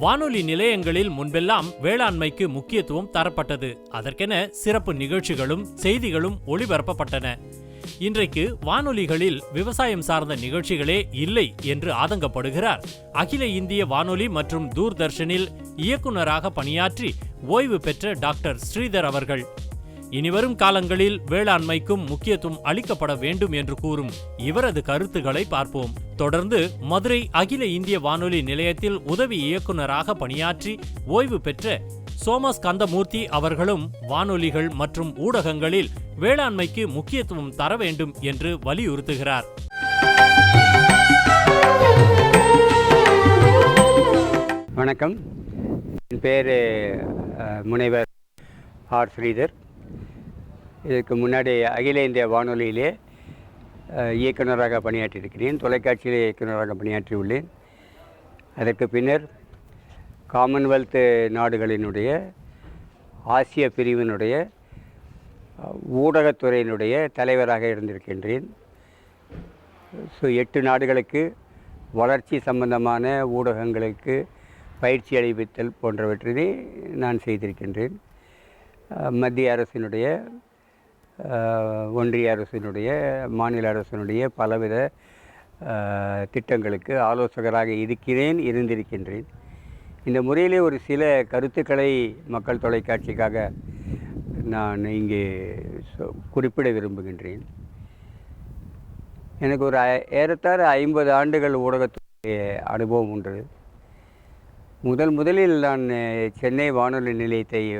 வானொலி நிலையங்களில் முன்பெல்லாம் வேளாண்மைக்கு முக்கியத்துவம் தரப்பட்டது. அதற்கென சிறப்பு நிகழ்ச்சிகளும் செய்திகளும் ஒளிபரப்பப்பட்டன. இன்றைக்கு வானொலிகளில் விவசாயம் சார்ந்த நிகழ்ச்சிகளே இல்லை என்று ஆதங்கப்படுகிறார். அகில இந்திய வானொலி மற்றும் தூர்தர்ஷனில் இயக்குனராக பணியாற்றி ஓய்வு பெற்ற டாக்டர் ஸ்ரீதர் அவர்கள். இனிவரும் காலங்களில் வேளாண்மைக்கும் முக்கியத்துவம் அளிக்கப்பட வேண்டும் என்று கூறும் இவரது கருத்துக்களை பார்ப்போம். தொடர்ந்து மதுரை அகில இந்திய வானொலி நிலையத்தில் உதவி இயக்குனராக பணியாற்றி ஓய்வு பெற்ற சோமஸ் கந்தமூர்த்தி அவர்களும் வானொலிகள் மற்றும் ஊடகங்களில் வேளாண்மைக்கு முக்கியத்துவம் தர வேண்டும் என்று வலியுறுத்துகிறார். வணக்கம். என் பேர் முனைவர் ஆர். ஸ்ரீதர். இதற்கு முன்னாடி அகில இந்திய வானொலியிலே இயக்குநராக இயக்குனராக பணியாற்றியிருக்கிறேன். தொலைக்காட்சியிலே இயக்குனராக பணியாற்றியுள்ளேன். அதற்கு பின்னர் காமன்வெல்த் நாடுகளினுடைய ஆசிய பிரிவினுடைய ஊடகத்துறையினுடைய தலைவராக இருந்திருக்கின்றேன். ஸோ எட்டு நாடுகளுக்கு வளர்ச்சி சம்பந்தமான ஊடகங்களுக்கு பயிற்சி அளிப்பித்தல் போன்றவற்றினை நான் செய்திருக்கின்றேன். மத்திய அரசினுடைய ஒன்றிய அரசினுடைய மாநில அரசினுடைய பலவித திட்டங்களுக்கு ஆலோசகராக இருக்கிறேன் இருந்திருக்கின்றேன். இந்த முறையிலே ஒரு சில கருத்துக்களை மக்கள் தொலைக்காட்சிக்காக நான் இங்கே சொ- குறிப்பிட விரும்புகின்றேன். எனக்கு ஒரு ஏறத்தாழ ஐம்பது ஆண்டுகள் ஊடகத்துடைய அனுபவம் உண்டு. முதல் முதலில் நான் சென்னை வானொலி நிலையத்தை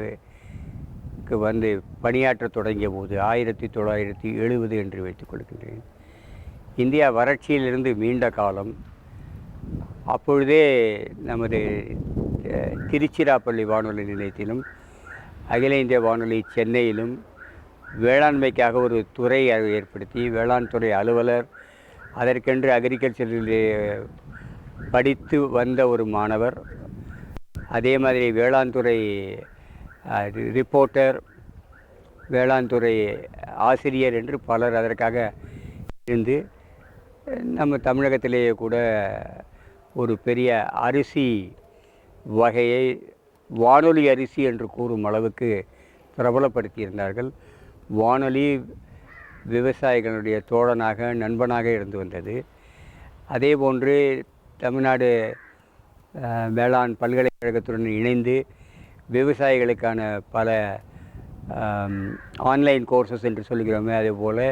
அஹ், வந்து பணியாற்றத் தொடங்கிய போது ஆயிரத்தி தொள்ளாயிரத்தி எழுபது என்று வைத்துக் கொள்கின்றேன். இந்தியா வறட்சியிலிருந்து மீண்ட காலம். அப்பொழுதே நமது திருச்சிராப்பள்ளி வானொலி நிலையத்திலும் அகில இந்திய வானொலி சென்னையிலும் வேளாண்மைக்காக ஒரு துறை ஏற்படுத்தி வேளாண் துறை அலுவலர் அதற்கென்று அக்ரிகல்ச்சரில் படித்து வந்த ஒரு மாணவர் அதே மாதிரி வேளாண் துறை ரிப்போர்ட்டர் வேளாண் துறை ஆசிரியர் என்று பலர் அதற்காக இருந்து நம்ம தமிழகத்திலேயே கூட ஒரு பெரிய அரிசி வகையை வானொலி அரிசி என்று கூறும் அளவுக்கு பிரபலப்படுத்தியிருந்தார்கள். வானொலி விவசாயிகளுடைய தோழனாக நண்பனாக இருந்து வந்தது. அதே போன்று தமிழ்நாடு வேளாண் பல்கலைக்கழகத்துடன் இணைந்து விவசாயிகளுக்கான பல ஆன்லைன் கோர்சஸ் என்று சொல்கிறோமே அதுபோல்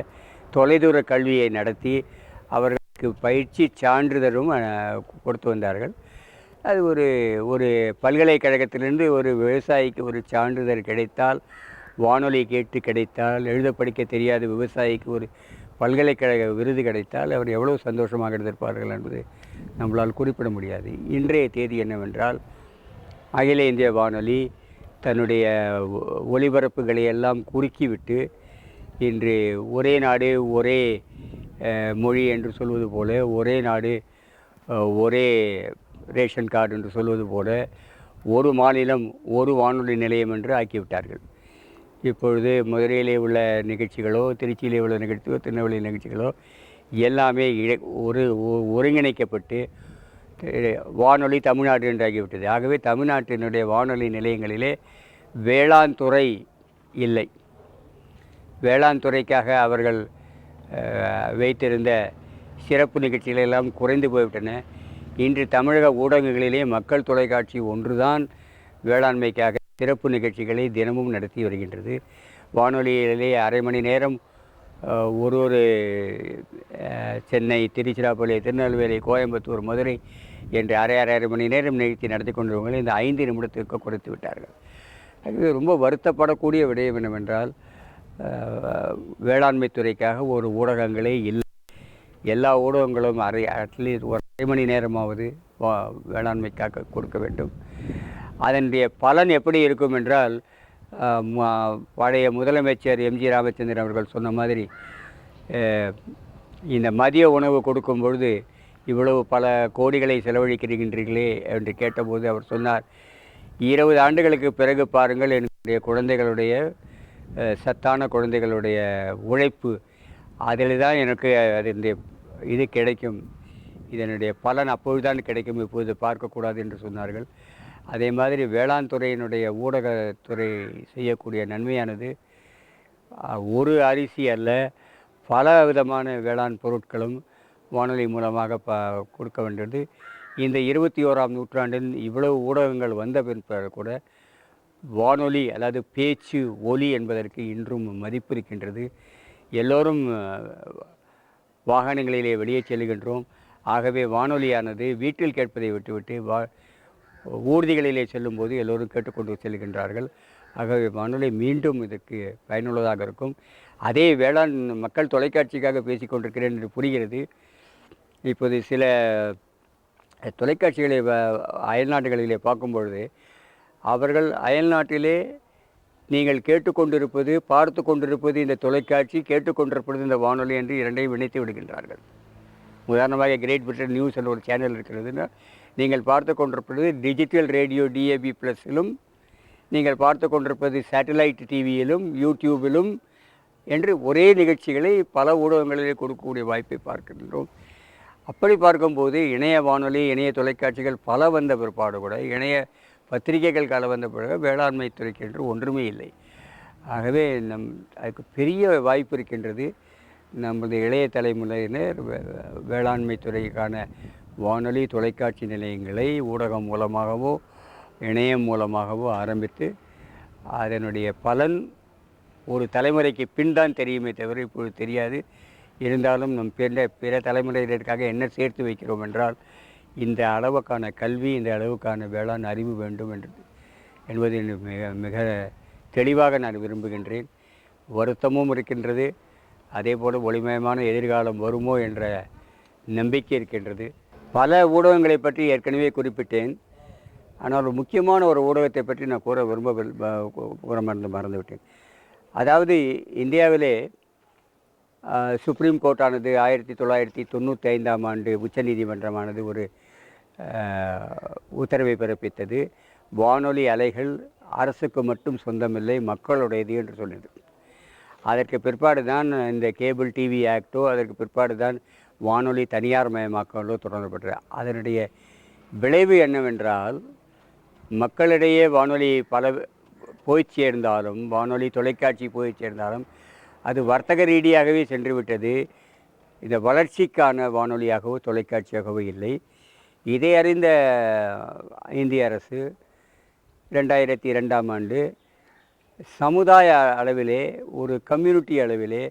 தொலைதூர கல்வியை நடத்தி அவர்களுக்கு பயிற்சி சான்றிதழும் கொடுத்து வந்தார்கள். அது ஒரு ஒரு பல்கலைக்கழகத்திலிருந்து ஒரு விவசாயிக்கு ஒரு சான்றிதழ் கிடைத்தால் வானொலி கேட்டு கிடைத்தால் எழுத படிக்க தெரியாத விவசாயிக்கு ஒரு பல்கலைக்கழக விருது கிடைத்தால் அவர் எவ்வளவு சந்தோஷமாக இருந்திருப்பார்கள் என்பது நம்மளால் குறிப்பிட முடியாது. இன்றைய தேதி என்னவென்றால் அகில இந்திய வானொலி தன்னுடைய ஒளிபரப்புகளை எல்லாம் குறுக்கிவிட்டு இன்று ஒரே நாடு ஒரே மொழி என்று சொல்வது போல ஒரே நாடு ஒரே ரேஷன் கார்டு என்று சொல்வது போல ஒரு மாநிலம் ஒரு வானொலி நிலையம் என்று ஆக்கிவிட்டார்கள். இப்பொழுது மதுரையிலே உள்ள நிகழ்ச்சிகளோ திருச்சியிலே உள்ள நிகழ்ச்சிகளோ திருநெல்வேலி நிகழ்ச்சிகளோ எல்லாமே இழ ஒரு ஒருங்கிணைக்கப்பட்டு வானொலி தமிழ்நாடு என்றாகிவிட்டது. ஆகவே தமிழ்நாட்டினுடைய வானொலி நிலையங்களிலே வேளாண் துறை இல்லை. வேளாண் துறைக்காக அவர்கள் வைத்திருந்த சிறப்பு நிகழ்ச்சிகள் எல்லாம் குறைந்து போய்விட்டன. இன்று தமிழக ஊடகங்களிலே மக்கள் தொலைக்காட்சி ஒன்றுதான் வேளாண்மைக்காக சிறப்பு நிகழ்ச்சிகளை தினமும் நடத்தி வருகின்றது. வானொலியிலே அரை மணி நேரம் ஒரு ஒரு சென்னை திருச்சிராப்பள்ளி திருநெல்வேலி கோயம்புத்தூர் மதுரை என்று அரை அரை அரை மணி நேரம் நிகழ்ச்சி நடத்தி கொண்டிருவங்களை இந்த ஐந்து நிமிடத்திற்கு குறைத்து விட்டார்கள். அது ரொம்ப வருத்தப்படக்கூடிய விடயம் என்னவென்றால் வேளாண்மைத்துறைக்காக வேளாண்மை துறைக்காக ஒரு ஊடகங்களே இல்லை. எல்லா ஊடகங்களும் அரை அட்லீஸ்ட் ஒரு அரை மணி நேரமாவது வா- வேளாண்மைக்காக கொடுக்க வேண்டும். அதனுடைய பலன் எப்படி இருக்கும் என்றால் பழைய முதலமைச்சர் எம்ஜி ராமச்சந்திரன் அவர்கள் சொன்ன மாதிரி இந்த மதிய உணவு கொடுக்கும் பொழுது இவ்வளவு பல கோடிகளை செலவழிக்கிறீர்களே என்று கேட்டபோது அவர் சொன்னார் இருபது ஆண்டுகளுக்கு பிறகு பாருங்கள் என்னுடைய குழந்தைகளுடைய சத்தான குழந்தைகளுடைய உழைப்பு அதில் தான் எனக்கு அதனுடைய இது கிடைக்கும். இதனுடைய பலன் அப்பொழுதுதான் கிடைக்கும் இப்போது பார்க்கக்கூடாது என்று சொன்னார்கள். அதே மாதிரி வேளாண் துறையினுடைய ஊடகத்துறை செய்யக்கூடிய நன்மையானது ஒரு அரிசி அல்ல பல விதமான வேளாண் பொருட்களும் வானொலி மூலமாக ப கொடுக்க வேண்டியது. இந்த இருபத்தி ஓராம் நூற்றாண்டில் இவ்வளவு ஊடகங்கள் வந்த பிற்பாடு கூட வானொலி அதாவது பேச்சு ஒலி என்பதற்கு இன்றும் மதிப்பு இருக்கின்றது. எல்லோரும் வாகனங்களிலே வெளியே செல்கின்றோம். ஆகவே வானொலியானது வீட்டில் கேட்பதை விட்டுவிட்டு வா ஊர்திகளிலே செல்லும்போது எல்லோரும் கேட்டுக்கொண்டு செல்கின்றார்கள். ஆகவே வானொலி மீண்டும் இதற்கு பயனுள்ளதாக இருக்கும். அதே வேளாண் மக்கள் தொலைக்காட்சிக்காக பேசிக்கொண்டிருக்கிறேன் என்று புரிகிறது. இப்போது சில தொலைக்காட்சிகளை வ- அயல்நாடுகளிலே பார்க்கும்பொழுது அவர்கள் அயல்நாட்டிலே நீங்கள் கேட்டுக்கொண்டிருப்பது பார்த்து கொண்டிருப்பது இந்த தொலைக்காட்சி கேட்டுக்கொண்டிருப்பது இந்த வானொலி என்று இரண்டையும் இணைத்து விடுகின்றார்கள். உதாரணமாக கிரேட் பிரிட்டன் நியூஸ் என்ற ஒரு சேனல் இருக்கிறதுன்னா நீங்கள் பார்த்து கொண்டிருப்பது டிஜிட்டல் ரேடியோ டிஏபி ப்ளஸிலும் நீங்கள் பார்த்து கொண்டிருப்பது சேட்டலைட் டிவியிலும் யூடியூபிலும் என்று ஒரே நிகழ்ச்சிகளை பல ஊடகங்களிலே கொடுக்கக்கூடிய வாய்ப்பை பார்க்கின்றோம். அப்படி பார்க்கும்போது இணைய வானொலி இணைய தொலைக்காட்சிகள் பல வந்த பிற்பாடு கூட இணைய பத்திரிகைகள் கால வந்த பிறகு வேளாண்மை துறைக்கு என்று ஒன்றுமே இல்லை. ஆகவே நம் அதுக்கு பெரிய வாய்ப்பு இருக்கின்றது நமது இளைய தலைமுறையினர் வே- வேளாண்மை துறைக்கான வானொலி தொலைக்காட்சி நிலையங்களை ஊடகம் மூலமாகவோ இணையம் மூலமாகவோ ஆரம்பித்து அதனுடைய பலன் ஒரு தலைமுறைக்கு பின் தான் தெரியுமே தவிர இப்பொழுது தெரியாது. இருந்தாலும் நம் பிற பிற தலைமுறையினருக்காக என்ன சேர்த்து வைக்கிறோம் என்றால் இந்த அளவுக்கான கல்வி இந்த அளவுக்கான வேளாண் அறிவு வேண்டும் என்றது என்பது மிக மிக தெளிவாக நான் விரும்புகின்றேன். வருத்தமும் இருக்கின்றது. அதே போல் ஒளிமயமான எதிர்காலம் வருமோ என்ற நம்பிக்கை இருக்கின்றது. பல ஊடகங்களை பற்றி ஏற்கனவே குறிப்பிட்டேன். ஆனால் ஒரு முக்கியமான ஒரு ஊடகத்தை பற்றி நான் கூற விரும்ப கூற மறந்து மறந்துவிட்டேன். அதாவது இந்தியாவிலே சுப்ரீம் கோர்ட்டானது ஆயிரத்தி தொள்ளாயிரத்தி தொண்ணூற்றி ஐந்தாம் ஆண்டு உச்சநீதிமன்றமானது ஒரு உத்தரவை பிறப்பித்தது. வானொலி அலைகள் அரசுக்கு மட்டும் சொந்தமில்லை மக்களுடையது என்று சொன்னது. அதற்கு பிற்பாடு தான் இந்த கேபிள் டிவி ஆக்டோ அதற்கு பிற்பாடு தான் வானொலி தனியார் மயமாக்கலோ தொடரப்பட்டது அதனுடைய விளைவு என்னவென்றால் மக்களிடையே வானொலி பல போய் சேர்ந்தாலும் வானொலி தொலைக்காட்சி போய் சேர்ந்தாலும் அது வர்த்தக ரீதியாகவே சென்றுவிட்டது. இந்த வளர்ச்சிக்கான வானொலியாகவோ தொலைக்காட்சியாகவோ இல்லை. இதை அறிந்த இந்திய அரசு ரெண்டாயிரத்தி இரண்டாம் ஆண்டு சமுதாய அளவிலே ஒரு கம்யூனிட்டி அளவிலே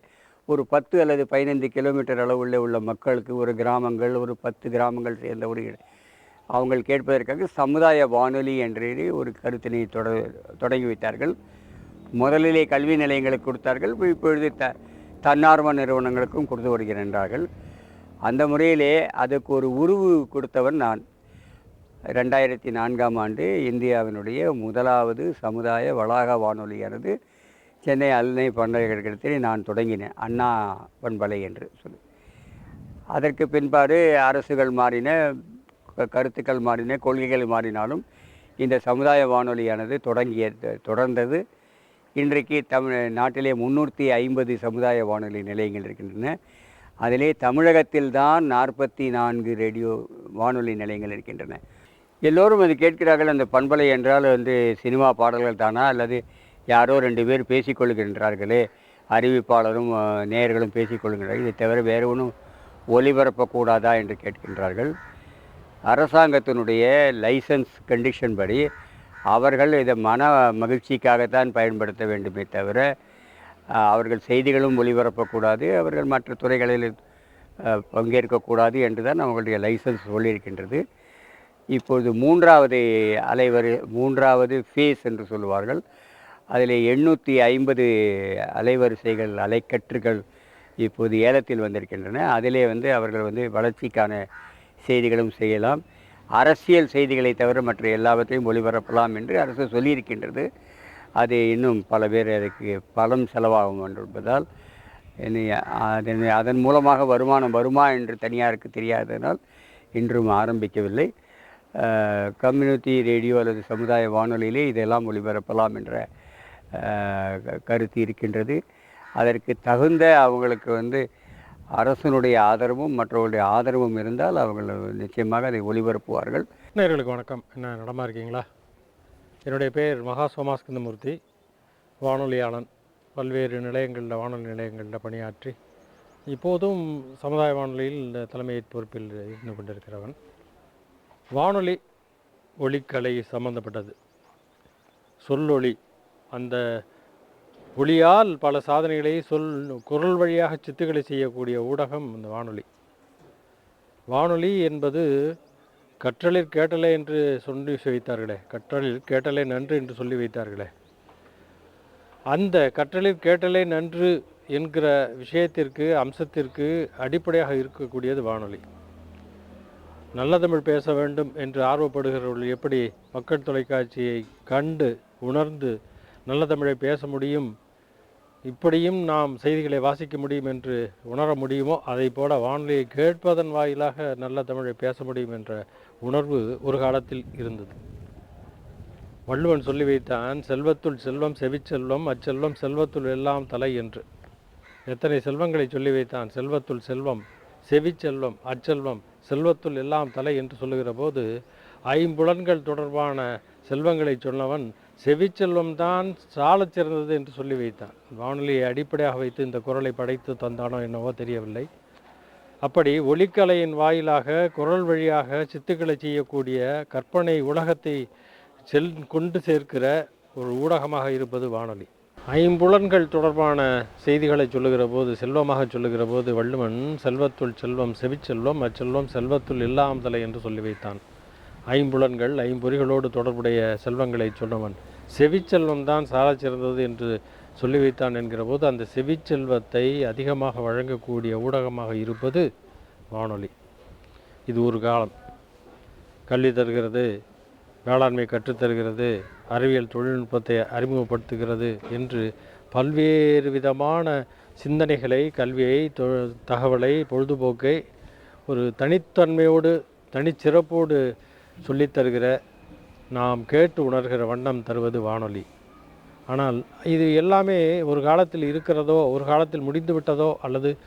ஒரு பத்து அல்லது பதினைந்து கிலோமீட்டர் அளவுள்ள உள்ள மக்களுக்கு ஒரு கிராமங்கள் ஒரு பத்து கிராமங்கள் சேர்ந்த ஒரு அவங்கள் கேட்பதற்காக சமுதாய வானொலி என்ற ஒரு கருத்தினை தொட தொடங்கி வைத்தார்கள். முதலிலே கல்வி நிலையங்களுக்கு கொடுத்தார்கள். இப்பொழுது த தன்னார்வ நிறுவனங்களுக்கும் கொடுத்து வருகின்றார்கள் அந்த முறையிலே அதுக்கு ஒரு உருவு கொடுத்தவன் நான். ரெண்டாயிரத்தி நான்காம் ஆண்டு இந்தியாவினுடைய முதலாவது சமுதாய வளாக வானொலியானது சென்னை அல்னை பண்டகத்தில் நான் தொடங்கினேன். அண்ணா பண்பலை என்று சொல்லி. அதற்கு பின்பாடு அரசுகள் மாறின கருத்துக்கள் மாறின கொள்கைகள் மாறினாலும் இந்த சமுதாய வானொலியானது தொடங்கிய தொடர்ந்தது. இன்றைக்கு தமிழ் நாட்டிலே முந்நூற்றி ஐம்பது சமுதாய வானொலி நிலையங்கள் இருக்கின்றன. அதிலே தமிழகத்தில் தான் நாற்பத்தி நான்கு ரேடியோ வானொலி நிலையங்கள் இருக்கின்றன. எல்லோரும் அது கேட்கிறார்கள் அந்த பண்பலை என்றால் வந்து சினிமா பாடல்கள் தானா? அல்லது யாரோ ரெண்டு பேர் பேசிக்கொள்கின்றார்களே அறிவிப்பாளரும் நேயர்களும் பேசிக்கொள்கின்றார்கள். இதை தவிர வேறு ஒன்றும் ஒளிபரப்பக்கூடாதா என்று கேட்கின்றார்கள். அரசாங்கத்தினுடைய லைசன்ஸ் கண்டிஷன் படி அவர்கள் இதை மன மகிழ்ச்சிக்காகத்தான் பயன்படுத்த வேண்டுமே தவிர அவர்கள் செய்திகளும் ஒளிபரப்பக்கூடாது அவர்கள் மற்ற துறைகளில் பங்கேற்கக்கூடாது என்று தான் அவங்களுடைய லைசன்ஸ் சொல்லியிருக்கின்றது. இப்பொழுது மூன்றாவது அலைவரி மூன்றாவது ஃபேஸ் என்று சொல்லுவார்கள். அதில் எண்ணூற்றி ஐம்பது அலைவரிசைகள் அலைக்கற்றுகள் இப்போது ஏலத்தில் வந்திருக்கின்றன. அதிலே வந்து அவர்கள் வந்து வளர்ச்சிக்கான செய்திகளும் செய்யலாம். அரசியல் செய்திகளை தவிர மற்ற எல்லாவற்றையும் ஒளிபரப்பலாம் என்று அரசு சொல்லியிருக்கின்றது. அது இன்னும் பல பேர் அதுக்கு பலம் செலவாகும் என்பதால் என்னை அதன் அதன் மூலமாக வருமானம் வருமா என்று தனியாருக்கு தெரியாததனால் இன்றும் ஆரம்பிக்கவில்லை. கம்யூனிட்டி ரேடியோ அல்லது சமுதாய வானொலியிலே இதெல்லாம் ஒளிபரப்பலாம் என்ற க- கருத்து இருக்கின்றது. அதற்கு தகுந்த அவங்களுக்கு வந்து அரசனுடைய ஆதரவும் மற்றவர்களுடைய ஆதரவும் இருந்தால் அவர்கள் நிச்சயமாக அதை ஒளிபரப்புவார்கள். நேர்களுக்கு வணக்கம். என்ன நடமா இருக்கீங்களா? என்னுடைய பெயர் மகா சோமாஸ்கந்தமூர்த்தி வானொலியாளன். பல்வேறு நிலையங்களில் வானொலி நிலையங்களில் பணியாற்றி இப்போதும் சமுதாய வானொலியில் தலைமை பொறுப்பில் இருந்து கொண்டிருக்கிறவன். வானொலி ஒளிக்கலை சம்பந்தப்பட்டது. சொல்லொளி அந்த ஒளியால் பல சாதனைகளை சொல் குரல் வழியாக சித்துக்களை செய்யக்கூடிய ஊடகம் இந்த வானொலி. வானொலி என்பது கற்றலில் கேட்டலே என்று சொல்லி வைத்தார்களே கற்றலில் கேட்டலே நன்று என்று சொல்லி வைத்தார்களே. அந்த கற்றலில் கேட்டலே நன்று என்கிற விஷயத்திற்கு அம்சத்திற்கு அடிப்படையாக இருக்கக்கூடியது வானொலி. நல்ல தமிழ் பேச வேண்டும் என்று ஆர்வப்படுகிறவர்கள் எப்படி மக்கள் தொலைக்காட்சியை கண்டு உணர்ந்து நல்ல தமிழை பேச முடியும் இப்படியும் நாம் செய்திகளை வாசிக்க முடியும் என்று உணர முடியுமோ அதை போல வானொலியை கேட்பதன் வாயிலாக நல்ல தமிழை பேச முடியும் என்ற உணர்வு ஒரு காலத்தில் இருந்தது. வள்ளுவன் சொல்லி வைத்தான் செல்வத்துள் செல்வம் செவிச்செல்வம் அச்செல்வம் செல்வத்துள் எல்லாம் தலை என்று. எத்தனை செல்வங்களை சொல்லி வைத்தான் செல்வத்துள் செல்வம் செவிச்செல்வம் அச்செல்வம் செல்வத்துள் எல்லாம் தலை என்று சொல்லுகிற போது ஐம்புலன்கள் தொடர்பான செல்வங்களை சொன்னவன் செவிச்செல்வம் தான் சாலச் சிறந்தது என்று சொல்லி வைத்தான். வானொலியை அடிப்படையாக வைத்து இந்த குரலை படைத்து தந்தானோ என்னவோ தெரியவில்லை. அப்படி ஒலிக்கலையின் வாயிலாக குரல் வழியாக சித்துக்களை செய்யக்கூடிய கற்பனை உலகத்தை செல் கொண்டு சேர்க்கிற ஒரு ஊடகமாக இருப்பது வானொலி. ஐம்புலன்கள் தொடர்பான செய்திகளை சொல்லுகிற போது செல்வமாக சொல்லுகிற போது வள்ளுவன் செல்வத்துள் செல்வம் செவிச்செல்வம் அச்செல்வம் செல்வத்துள் இல்லாமதலை என்று சொல்லி வைத்தான். ஐம்புலன்கள் ஐம்பொறிகளோடு தொடர்புடைய செல்வங்களை சொன்னவன். செவிச்செல்வம் தான் சாலச் சிறந்தது என்று சொல்லி வைத்தான் என்கிற போது அந்த செவிச்செல்வத்தை அதிகமாக வழங்கக்கூடிய ஊடகமாக இருப்பது வானொலி. இது ஒரு காலம். கல்வி தருகிறது வேளாண்மை கற்றுத்தருகிறது அறிவியல் தொழில்நுட்பத்தை அறிமுகப்படுத்துகிறது என்று பல்வேறு விதமான சிந்தனைகளை கல்வியை தொ தகவலை பொழுதுபோக்கை ஒரு தனித்தன்மையோடு தனிச்சிறப்போடு சொல்லித் தருகிற நாம் கேட்டு உணர்கிற வண்ணம் தருவது வானொலி. ஆனால் இது எல்லாமே ஒரு காலத்தில் இருக்கிறதோ ஒரு காலத்தில் முடிந்து விட்டதோ அல்லது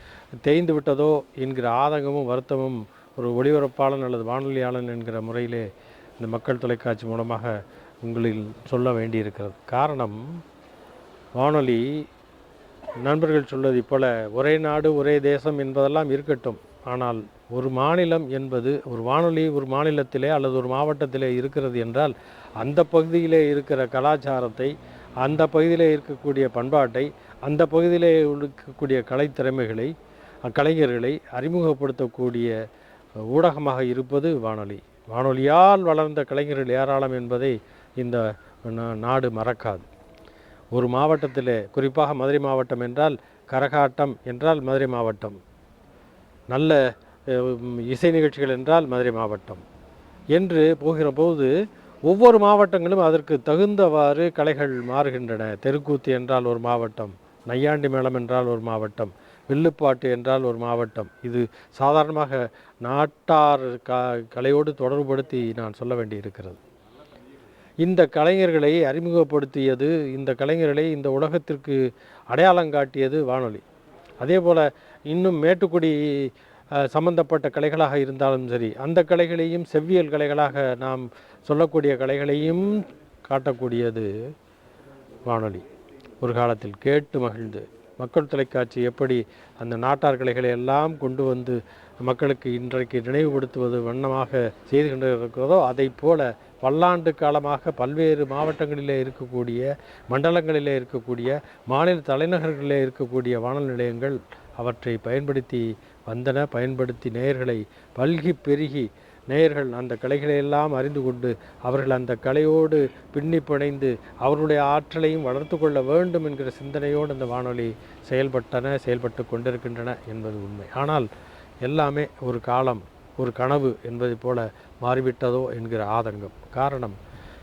தேய்ந்து விட்டதோ என்கிற ஆதங்கமும் வருத்தமும் ஒரு ஒளிபரப்பாளன் அல்லது வானொலியாளன் என்கிற முறையிலே இந்த மக்கள் தொலைக்காட்சி மூலமாக உங்களில் சொல்ல வேண்டியிருக்கிறது. காரணம் வானொலி நண்பர்கள் சொல்வதைப் போல ஒரே நாடு ஒரே தேசம் என்பதெல்லாம் இருக்கட்டும். ஆனால் ஒரு மாநிலம் என்பது ஒரு வானொலி ஒரு மாநிலத்திலே அல்லது ஒரு மாவட்டத்திலே இருக்கிறது என்றால் அந்த பகுதியிலே இருக்கிற கலாச்சாரத்தை அந்த பகுதியிலே இருக்கக்கூடிய பண்பாட்டை அந்த பகுதியிலே இருக்கக்கூடிய கலைத்திறமைகளை அக்கலைஞர்களை அறிமுகப்படுத்தக்கூடிய ஊடகமாக இருப்பது வானொலி. வானொலியால் வளர்ந்த கலைஞர்கள் ஏராளம் என்பதை இந்த நா- நாடு மறக்காது. ஒரு மாவட்டத்தில் குறிப்பாக மதுரை மாவட்டம் என்றால் கரகாட்டம் என்றால் மதுரை மாவட்டம். நல்ல இசை நிகழ்ச்சிகள் என்றால் மதுரை மாவட்டம். என்று போகிற போது ஒவ்வொரு மாவட்டங்களும் அதற்கு தகுந்தவாறு கலைகள் மாறுகின்றன. தெருக்கூத்து என்றால் ஒரு மாவட்டம் நையாண்டி மேளம் என்றால் ஒரு மாவட்டம் வில்லுப்பாட்டு என்றால் ஒரு மாவட்டம். இது சாதாரணமாக நாட்டார் க கலையோடு தொடர்புபடுத்தி நான் சொல்ல வேண்டியிருக்கிறது. இந்த கலைஞர்களை அறிமுகப்படுத்தியது இந்த கலைஞர்களை இந்த உலகத்திற்கு அடையாளம் காட்டியது வானொலி. அதே போல் இன்னும் மேட்டுக்குடி சம்பந்தப்பட்ட கலைகளாக இருந்தாலும் சரி அந்த கலைகளையும் செவ்வியல் கலைகளாக நாம் சொல்லக்கூடிய கலைகளையும் காட்டக்கூடியது வானொலி. ஒரு காலத்தில் கேட்டு மகிழ்ந்து மக்கள் தொலைக்காட்சி எப்படி அந்த நாட்டார் கலைகளை எல்லாம் கொண்டு வந்து மக்களுக்கு இன்றைக்கு நினைவுபடுத்துவது வண்ணமாக செய்து கொண்டு இருக்கிறதோ அதைப் போல பல்லாண்டு காலமாக பல்வேறு மாவட்டங்களிலே இருக்கக்கூடிய மண்டலங்களிலே இருக்கக்கூடிய மாநில தலைநகர்களிலே இருக்கக்கூடிய வானொலி நிலையங்கள் அவற்றை பயன்படுத்தி வந்தன பயன்படுத்தி நேயர்களை பல்கி பெருகி நேயர்கள் அந்த கலைகளையெல்லாம் அறிந்து கொண்டு அவர்கள் அந்த கலையோடு பின்னி பிணைந்து அவர்களுடைய ஆற்றலையும் வளர்த்து கொள்ள வேண்டும் என்கிற சிந்தனையோடு அந்த வானொலி செயல்பட்டன செயல்பட்டு கொண்டிருக்கின்றன என்பது உண்மை. ஆனால் எல்லாமே ஒரு காலம் ஒரு கனவு என்பதை போல மாறிவிட்டதோ என்கிற ஆதங்கம். காரணம்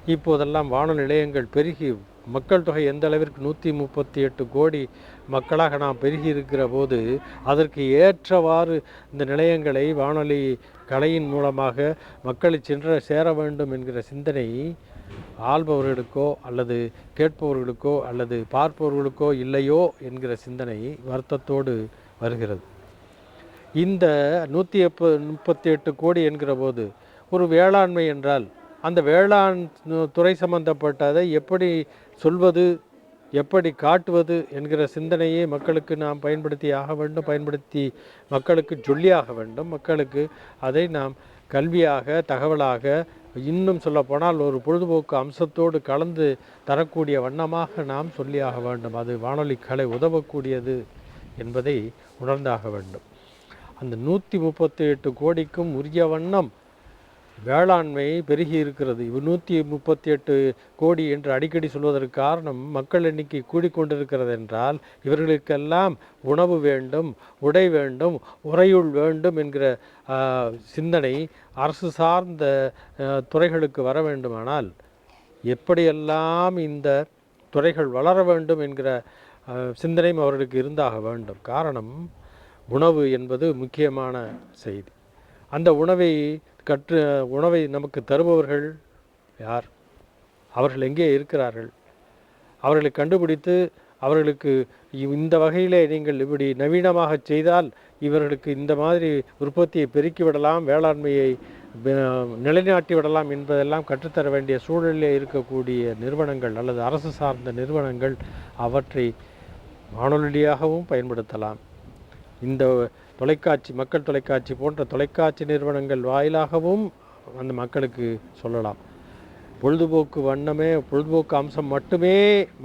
இப்போதெல்லாம் வானொலி நிலையங்கள் பெருகி மக்கள் தொகை எந்த அளவிற்கு நூற்றி முப்பத்தி எட்டு கோடி மக்களாக நாம் பெருகி இருக்கிற போது அதற்கு ஏற்றவாறு இந்த நிலையங்களை வானொலி கலையின் மூலமாக மக்களை சென்று சேர வேண்டும் என்கிற சிந்தனை ஆள்பவர்களுக்கோ அல்லது கேட்பவர்களுக்கோ அல்லது பார்ப்பவர்களுக்கோ இல்லையோ என்கிற சிந்தனை வருத்தத்தோடு வருகிறது. இந்த நூற்றி எப்ப முப்பத்தி எட்டு கோடி என்கிற போது ஒரு வேளாண்மை என்றால் அந்த வேளாண் துறை சம்பந்தப்பட்டதை எப்படி சொல்வது எப்படி காட்டுவது என்கிற சிந்தனையை மக்களுக்கு நாம் பயன்படுத்தி ஆக வேண்டும் பயன்படுத்தி மக்களுக்கு சொல்லியாக வேண்டும். மக்களுக்கு அதை நாம் கல்வியாக தகவலாக இன்னும் சொல்லப்போனால் ஒரு பொழுதுபோக்கு அம்சத்தோடு கலந்து தரக்கூடிய வண்ணமாக நாம் சொல்லியாக வேண்டும். அது வானொலி கலை உதவக்கூடியது என்பதை உணர்ந்தாக வேண்டும். அந்த நூற்றி முப்பத்தி எட்டு கோடிக்கும் உரிய வண்ணம் வேளாண்மை பெருகி இருக்கிறது. இவ் நூற்றி முப்பத்தி எட்டு கோடி என்று அடிக்கடி சொல்வதற்கு காரணம் மக்கள் எண்ணிக்கை கூடிக்கொண்டிருக்கிறது என்றால் இவர்களுக்கெல்லாம் உணவு வேண்டும் உடை வேண்டும் உறையுள் வேண்டும் என்கிற சிந்தனை அரசு சார்ந்த துறைகளுக்கு வர வேண்டுமானால் எப்படியெல்லாம் இந்த துறைகள் வளர வேண்டும் என்கிற சிந்தனையும் அவர்களுக்கு இருந்தாக வேண்டும். காரணம் உணவு என்பது முக்கியமான செய்தி. அந்த உணவை கற்று உணவை நமக்கு தருபவர்கள் யார்? அவர்கள் எங்கே இருக்கிறார்கள்? அவர்களை கண்டுபிடித்து அவர்களுக்கு இந்த வகையிலே நீங்கள் இப்படி நவீனமாக செய்தால் இவர்களுக்கு இந்த மாதிரி உற்பத்தியை பெருக்கி விடலாம் வேளாண்மையை நிலைநாட்டி விடலாம் என்பதெல்லாம் கற்றுத்தர வேண்டிய சூழலிலே இருக்கக்கூடிய நிறுவனங்கள் அல்லது அரசு சார்ந்த நிறுவனங்கள் அவற்றை வானொலியாகவும் பயன்படுத்தலாம். இந்த தொலைக்காட்சி மக்கள் தொலைக்காட்சி போன்ற தொலைக்காட்சி நிறுவனங்கள் வாயிலாகவும் அந்த மக்களுக்கு சொல்லலாம். பொழுதுபோக்கு வண்ணமே பொழுதுபோக்கு அம்சம் மட்டுமே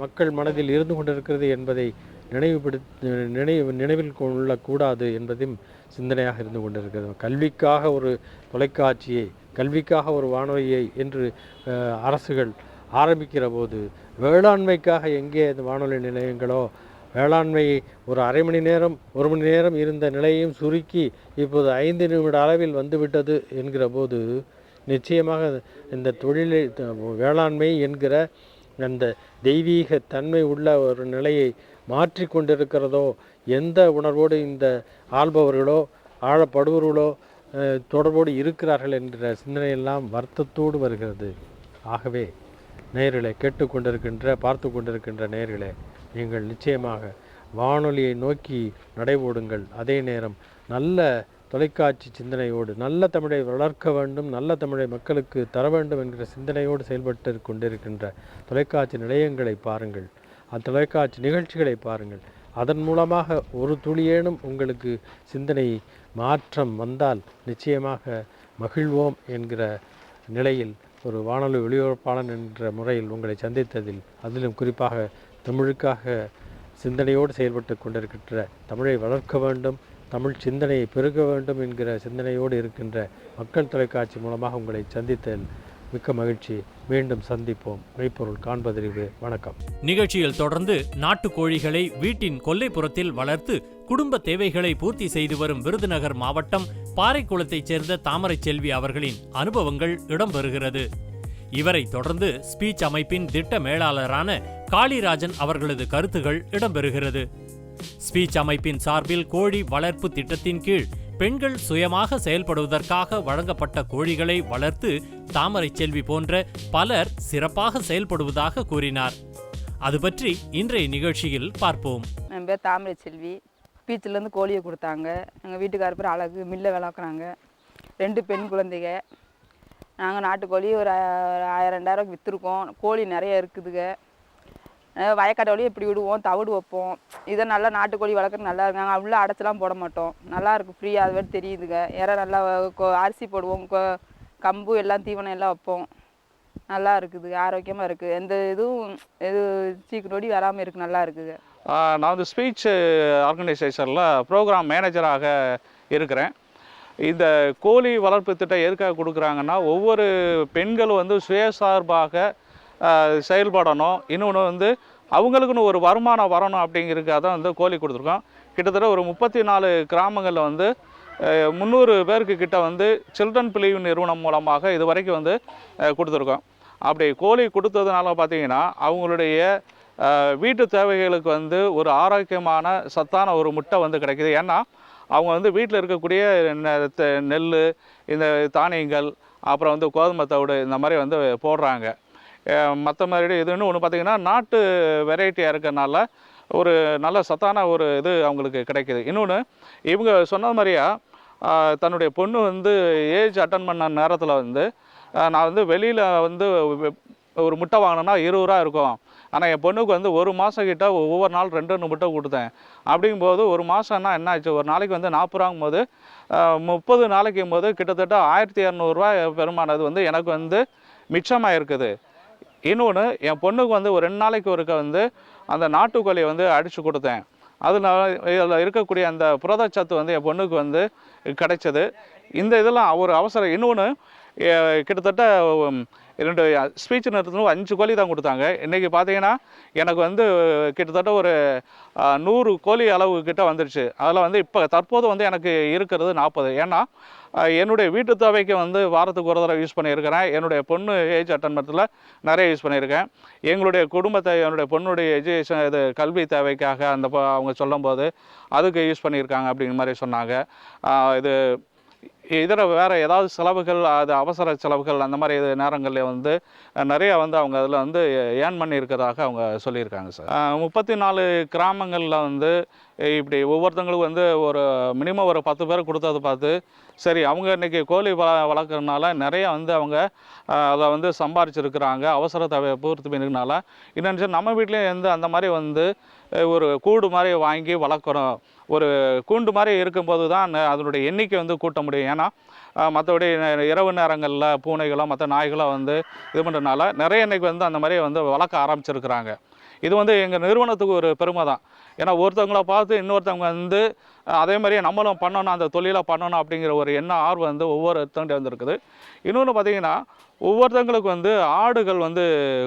மக்கள் மனதில் இருந்து கொண்டிருக்கிறது என்பதை நினைவுபடுத்த நினைவு நினைவில் கொள்ளக்கூடாது என்பதையும் சிந்தனையாக இருந்து கொண்டிருக்கிறது. கல்விக்காக ஒரு தொலைக்காட்சியை கல்விக்காக ஒரு வானொலியை என்று அரசுகள் ஆரம்பிக்கிற போது வேளாண்மைக்காக எங்கே இந்த வானொலி நிலையங்களோ வேளாண்மையை ஒரு அரை மணி நேரம் ஒரு மணி நேரம் இருந்த நிலையையும் சுருக்கி இப்போது ஐந்து நிமிட அளவில் வந்துவிட்டது என்கிற போது நிச்சயமாக இந்த தொழிலை வேளாண்மை என்கிற அந்த தெய்வீக தன்மை உள்ள ஒரு நிலையை மாற்றி கொண்டிருக்கிறதோ எந்த உணர்வோடு இந்த ஆள்பவர்களோ ஆழப்படுபவர்களோ தொடர்போடு இருக்கிறார்கள் என்ற சிந்தனையெல்லாம் வருத்தத்தோடு வருகிறது. ஆகவே நேர்களை கேட்டுக்கொண்டிருக்கின்ற பார்த்து கொண்டிருக்கின்ற நேயர்களே நீங்கள் நிச்சயமாக வானொலியை நோக்கி நடைபோடுங்கள். அதே நேரம் நல்ல தொலைக்காட்சி சிந்தனையோடு நல்ல தமிழை வளர்க்க வேண்டும் நல்ல தமிழை மக்களுக்கு தர வேண்டும் என்கிற சிந்தனையோடு செயல்பட்டு கொண்டிருக்கின்ற தொலைக்காட்சி நிலையங்களை பாருங்கள். அந்த தொலைக்காட்சி நிகழ்ச்சிகளை பாருங்கள். அதன் மூலமாக ஒரு துளியேனும் உங்களுக்கு சிந்தனை மாற்றம் வந்தால் நிச்சயமாக மகிழ்வோம் என்கிற நிலையில் ஒரு வானொலி ஒளிபரப்பாளன் என்ற முறையில் உங்களை சந்தித்ததில் அதிலும் குறிப்பாக தமிழுக்காக சிந்தனையோடு செயல்பட்டு கொண்டிருக்கின்ற தமிழை வளர்க்க வேண்டும் தமிழ் சிந்தனையை பெருக வேண்டும் என்கிற சிந்தனையோடு இருக்கின்ற மக்கள் தொலைக்காட்சி மூலமாக உங்களை சந்தித்தல் மிக்க மகிழ்ச்சி. மீண்டும் சந்திப்போம். மெய்ப்பொருள் காண்பதறிவு வணக்கம். நிகழ்ச்சியில் தொடர்ந்து நாட்டுக்கோழிகளை வீட்டின் கொல்லைப்புறத்தில் வளர்த்து குடும்ப தேவைகளை பூர்த்தி செய்து வரும் விருதுநகர் மாவட்டம் பாறைக்குளத்தைச் சேர்ந்த தாமரை செல்வி அவர்களின் அனுபவங்கள் இடம்பெறுகிறது. இவரை தொடர்ந்து ஸ்பீச் அமைப்பின் திட்ட மேலாளரான காளிராஜன் அவர்களது கருத்துகள் இடம்பெறுகிறது. ஸ்பீச் அமைப்பின் சார்பில் கோழி வளர்ப்பு திட்டத்தின் கீழ் பெண்கள் சுயமாக செயல்படுவதற்காக வழங்கப்பட்ட கோழிகளை வளர்த்து தாமரை செல்வி போன்ற பலர் சிறப்பாக செயல்படுவதாக கூறினார். அது பற்றி இன்றைய நிகழ்ச்சியில் பார்ப்போம். என் பேர் தாமரை செல்வி. பீச்சிலேருந்து கோழியை கொடுத்தாங்க. எங்கள் வீட்டுக்கார பேர் அழகு மில்ல வளர்க்குறாங்க ரெண்டு பெண் குழந்தைங்க. நாங்கள் நாட்டுக்கோழி ஒரு ஒரு ஆயிரம் ரெண்டாயிரம் விற்றுருக்கோம் கோழி நிறைய இருக்குதுங்க வயக்காட்டோலையும் இப்படி விடுவோம் தவிடு வைப்போம். இதை நல்லா நாட்டுக்கோழி வளர்க்குறது நல்லா இருக்காங்க நாங்கள் அடைச்சலாம் போட மாட்டோம். நல்லா இருக்குது ஃப்ரீயாக அது மாதிரி தெரியுதுங்க இற நல்லா அரிசி போடுவோம் கம்பு எல்லாம் தீவனம் எல்லாம் வைப்போம். நல்லா இருக்குது ஆரோக்கியமாக இருக்குது எந்த இதுவும் எது சீக்கிரம் நொடி வராமல் இருக்குது நல்லா இருக்குங்க நான் வந்து ஸ்பீச் ஆர்கனைசேஷனில் ப்ரோக்ராம் மேனேஜராக இருக்கிறேன். இந்த கோழி வளர்ப்பு திட்டம் எதுக்காக கொடுக்குறாங்கன்னா ஒவ்வொரு பெண்களும் வந்து சுயசார்பாக செயல்படணும். இன்னொன்று வந்து அவங்களுக்குன்னு ஒரு வருமானம் வரணும் அப்படிங்கிறதுக்காக தான் வந்து கோழி கொடுத்துருக்கோம். கிட்டத்தட்ட ஒரு முப்பத்தி நாலு கிராமங்களில் வந்து முந்நூறு பேருக்கு கிட்ட வந்து சில்ட்ரன் பிலிவ் நிறுவனம் மூலமாக இது வரைக்கும் வந்து கொடுத்துருக்கோம். அப்படி கோழி கொடுத்ததுனால பார்த்தீங்கன்னா அவங்களுடைய வீட்டு தேவைகளுக்கு வந்து ஒரு ஆரோக்கியமான சத்தான ஒரு முட்டை வந்து கிடைக்குது. ஏன்னா அவங்க வந்து வீட்டில் இருக்கக்கூடிய நெ- தெ- நெல் இந்த தானியங்கள் அப்புறம் வந்து கோதுமை தவிடு இந்த மாதிரி வந்து போடுறாங்க. மற்ற மாதிரி இதுன்னு ஒன்று பார்த்தீங்கன்னா நாட்டு வெரைட்டியாக இருக்கிறனால ஒரு நல்ல சத்தான ஒரு இது அவங்களுக்கு கிடைக்குது. இன்னொன்று இவங்க சொன்ன மாதிரியா தன்னுடைய பொண்ணு வந்து ஏஜ் அட்டன் பண்ண நேரத்தில் வந்து நான் வந்து வெளியில் வந்து ஒரு முட்டை வாங்கினேன்னா இருபது ரூபா இருக்கும். ஆனால் என் பொண்ணுக்கு வந்து ஒரு மாதம் கிட்ட ஒவ்வொரு நாள் ரெண்டு ரெண்டு முட்டை கொடுத்தேன். அப்படிங்கும்போது ஒரு மாதம்னா என்ன ஆச்சு ஒரு நாளைக்கு வந்து நாற்பது ரூபாங்கும் போது முப்பது நாளைக்கும் போது கிட்டத்தட்ட ஆயிரத்தி இரநூறுவா பெருமானது வந்து எனக்கு வந்து மிச்சமாக இருக்குது இன்னொன்று என் பொண்ணுக்கு வந்து ஒரு ரெண்டு நாளைக்கு ஒருக்க வந்து அந்த நாட்டுக்கோழியை வந்து அடித்து கொடுத்தேன். அதனால இதில் இருக்கக்கூடிய அந்த புரதச்சத்து வந்து என் பொண்ணுக்கு வந்து கிடைச்சது. இந்த இதெல்லாம் ஒரு அவசரம். இன்னொன்று கிட்டத்தட்ட ரெண்டு ஸ்பீச் நிறுத்தணும். அஞ்சு கோழி தான் கொடுத்தாங்க. இன்றைக்கி பார்த்தீங்கன்னா எனக்கு வந்து கிட்டத்தட்ட ஒரு நூறு கோழி அளவு கிட்டே வந்துருச்சு. அதில் வந்து இப்போ தற்போது வந்து எனக்கு இருக்கிறது நாற்பது ஏன்னா என்னுடைய வீட்டு தேவைக்கு வந்து வாரத்துக்கு ஒரு தடவை யூஸ் பண்ணியிருக்கிறேன். என்னுடைய பொண்ணு ஏஜ் அட்டன் பண்ணத்தில் நிறைய யூஸ் பண்ணியிருக்கேன். எங்களுடைய குடும்பத்தை என்னுடைய பொண்ணுடைய எஜுகேஷன் இது கல்வி தேவைக்காக அந்த அவங்க சொல்லும்போது அதுக்கு யூஸ் பண்ணியிருக்காங்க அப்படிங்கிற மாதிரி சொன்னாங்க. இது இதர வேறு ஏதாவது செலவுகள் அது அவசர செலவுகள் அந்த மாதிரி இது நேரங்களில் வந்து நிறைய வந்து அவங்க அதில் வந்து ஏர்ன் பண்ணியிருக்கிறதாக அவங்க சொல்லியிருக்காங்க சார். முப்பத்தி நாலு கிராமங்களில் வந்து இப்படி ஒவ்வொருத்தங்களுக்கும் வந்து ஒரு மினிமம் ஒரு பத்து பேர் கொடுத்தது பார்த்து சரி அவங்க இன்றைக்கி கோழி வள வளர்க்குறதுனால நிறைய வந்து அவங்க அதை வந்து சம்பாரிச்சிருக்கிறாங்க அவசர தேவையை பூர்த்தி பண்ணிருக்கனால என்னென்னு நம்ம வீட்லேயும் வந்து அந்த மாதிரி வந்து ஒரு கூடு மாதிரி வாங்கி வளர்க்குறோம். ஒரு கூண்டு மாதிரி இருக்கும்போது தான் அதனுடைய எண்ணிக்கை வந்து கூட்ட முடியும். ஏன்னா மற்றபடி இரவு நேரங்களில் பூனைகளோ மற்ற நாய்களோ வந்து இது பண்ணுறதுனால நிறைய இன்றைக்கி வந்து அந்த மாதிரி வந்து வளர்க்க ஆரம்பிச்சிருக்கிறாங்க. இது வந்து எங்கள் நிறுவனத்துக்கு ஒரு பெருமை தான். ஏன்னா ஒருத்தவங்கள பார்த்து இன்னொருத்தவங்க வந்து அதே மாதிரியே நம்மளும் பண்ணணும் அந்த தொழிலை பண்ணணும் அப்படிங்கிற ஒரு எண்ண ஆர்வம் வந்து ஒவ்வொருத்தங்கிட்ட வந்துருக்குது இன்னொன்று பார்த்தீங்கன்னா ஒவ்வொருத்தங்களுக்கு வந்து ஆடுகள் வந்து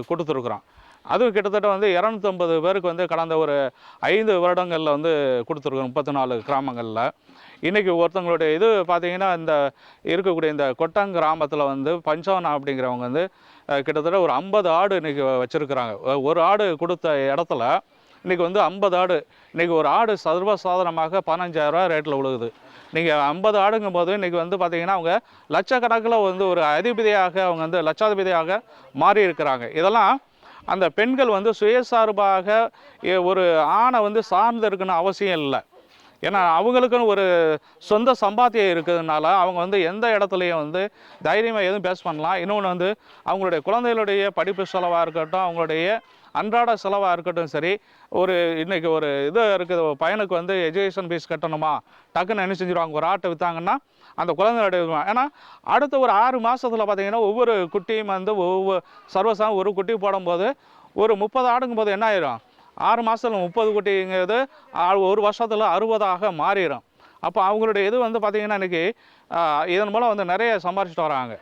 கொடுத்துருக்குறோம். அதுவும் கிட்டத்தட்ட வந்து இரநூத்தம்பது பேருக்கு வந்து கடந்த ஒரு ஐந்து வருடங்களில் வந்து கொடுத்துருக்கோம் முப்பத்தி நாலு கிராமங்களில். இன்றைக்கி ஒருத்தங்களுடைய இது பார்த்தீங்கன்னா இந்த இருக்கக்கூடிய இந்த கொட்டாங் கிராமத்தில் வந்து பஞ்சவனா அப்படிங்கிறவங்க வந்து கிட்டத்தட்ட ஒரு ஐம்பது ஆடு இன்றைக்கி வச்சுருக்குறாங்க. ஒரு ஆடு கொடுத்த இடத்துல இன்றைக்கி வந்து ஐம்பது ஆடு இன்றைக்கி ஒரு ஆடு சர்வ சாதாரணமாக பதினஞ்சாயிரரூவா ரேட்டில் விழுகுது. நீங்கள் ஐம்பது ஆடுங்கும் போது இன்றைக்கி வந்து பார்த்திங்கன்னா அவங்க லட்சக்கணக்கில் வந்து ஒரு அதிபதியாக அவங்க வந்து லட்சாதிபதியாக மாறி இருக்கிறாங்க இதெல்லாம் அந்த பெண்கள் வந்து சுயசார்பாக ஒரு ஆணை வந்து சார்ந்து இருக்குன்னு அவசியம் இல்லை. ஏன்னா அவங்களுக்குன்னு ஒரு சொந்த சம்பாத்தியம் இருக்கிறதுனால அவங்க வந்து எந்த இடத்துலையும் வந்து தைரியமாக எதுவும் பேஸ் பண்ணலாம். இன்னொன்று வந்து அவங்களுடைய குழந்தைகளுடைய படிப்பு செலவாக இருக்கட்டும் அவங்களுடைய அன்றாட செலவாக இருக்கட்டும் சரி ஒரு இன்றைக்கி ஒரு இது இருக்குது பையனுக்கு வந்து எஜுகேஷன் ஃபீஸ் கட்டணுமா? டக்குன்னு என்ன செஞ்சுருவாங்க? ஒரு ஆட்டை விற்றாங்கன்னா அந்த குழந்தைகளுடைய ஏன்னா அடுத்த ஒரு ஆறு மாதத்தில் பார்த்தீங்கன்னா ஒவ்வொரு குட்டியும் வந்து ஒவ்வொரு சர்வசாம் ஒரு குட்டி போடும்போது ஒரு முப்பது ஆடுங்கும் போது என்ன ஆயிரும்? ஆறு மாதத்தில் முப்பது குட்டிங்கிறது ஒரு வருஷத்தில் அறுபதாக மாறிடும் அப்போ அவங்களுடைய இது வந்து பார்த்திங்கன்னா இன்றைக்கி இதன் மூலம் வந்து நிறைய சம்பாரிச்சிட்டு வராங்க.